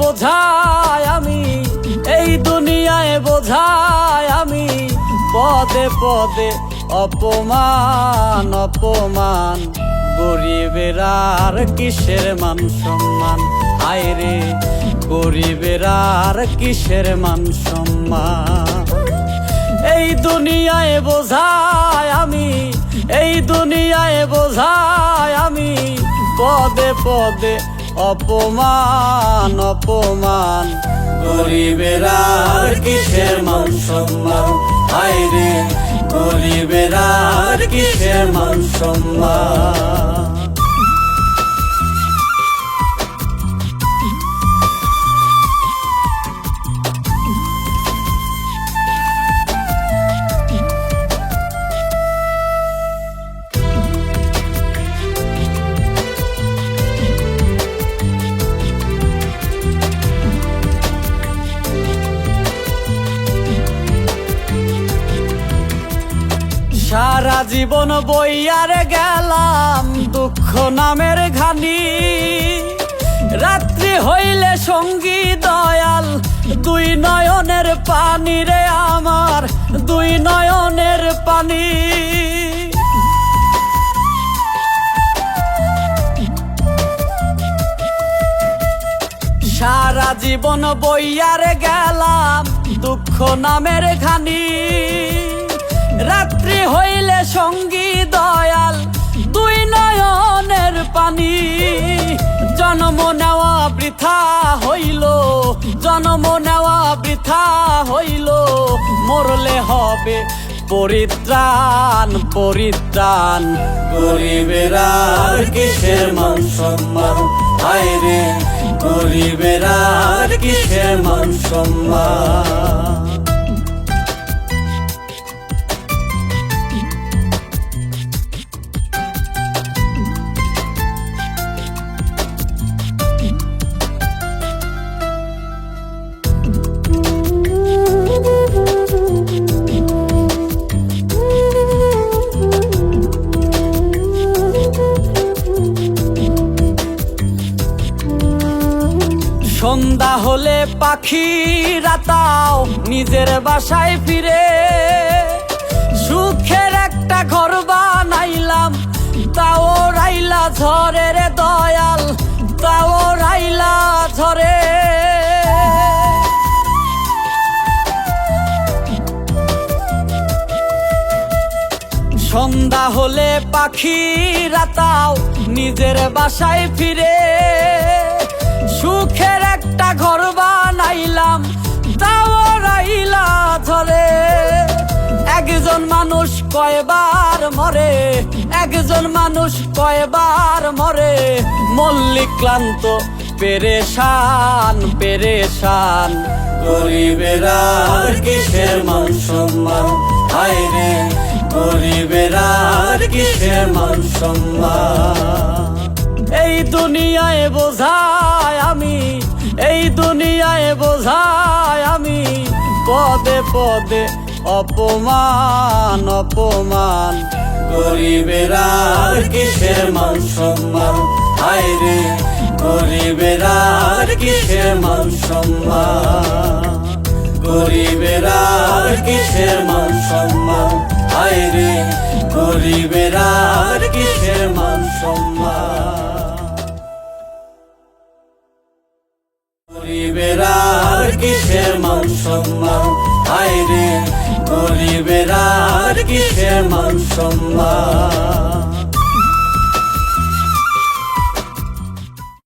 বোঝায় আমি, এই দুনিয়ায় বোঝায় আমি। পদে পদে অপমান অপমান, গরিবের আর কিসের মান সম্মান? আয় রে, গরিবের আর কিসের মান সম্মান? এই দুনিয়ায় বোঝায় আমি, এই দুনিয়ায় বোঝায় আমি। পদে পদে অপমান অপমান। গরিবের আর কিসের মান সম্মান? আয় রে গরিবের আর কিসের মান সম্মান? সারা জীবন বইয়ার গেলাম দুঃখ নামের ঘানি। রাত্রি হইলে সঙ্গী দয়াল, দুই নয়নের পানি রে আমার, দুই নয়নের পানি। সারা জীবন বইয়ার গেলাম দুঃখ নামের ঘানি। সঙ্গী দয়াল, দুই নয়নের পানি। জন্ম নেওয়া বৃথা হইল, জন্ম নেওয়া বৃথা হইল। মরলে হবে পরিত্রাণ পরিত্রাণ। গরিবের আর কিসের মান সম্মান? হায় রে, গরিবের আর কিসের মান সম্মান? সন্ধ্যা হলে পাখি রাতাও নিজের বাসায় ফিরে। সুখের একটা ঘর বানাইলাম, তাও রাইলা ঝরে রে দয়াল, তাও রাইলা ঝরে সন্ধ্যা হলে পাখি রাতাও নিজের বাসায় ফিরে। সুখের ঘর বানাইলাম তাও রাইলা ধরে। একজন মানুষ কয়বার মরে, একজন মানুষ কয়বার মরে। মল্লিক ক্লান্ত পেরেশান পেরেশান। গরিবের আর কিসের মান সম্মান? হায় রে, গরিবের আর কিসের মান সম্মান? এই দুনিয়ায় বোঝায় আমি বোঝায় আমি পদে পদে অপমান অপমান। গরিবের আর কিসের মান সম্মান? হায় রে, গরিবের আর কিসের মান সম্মান? গরিবের আর কিসের মান সম্মান? হায় রে, গরিবের আর কিসের মান সম্মান? সম্মান। আয় রে গরিবের আর কিসের মান সম্মান?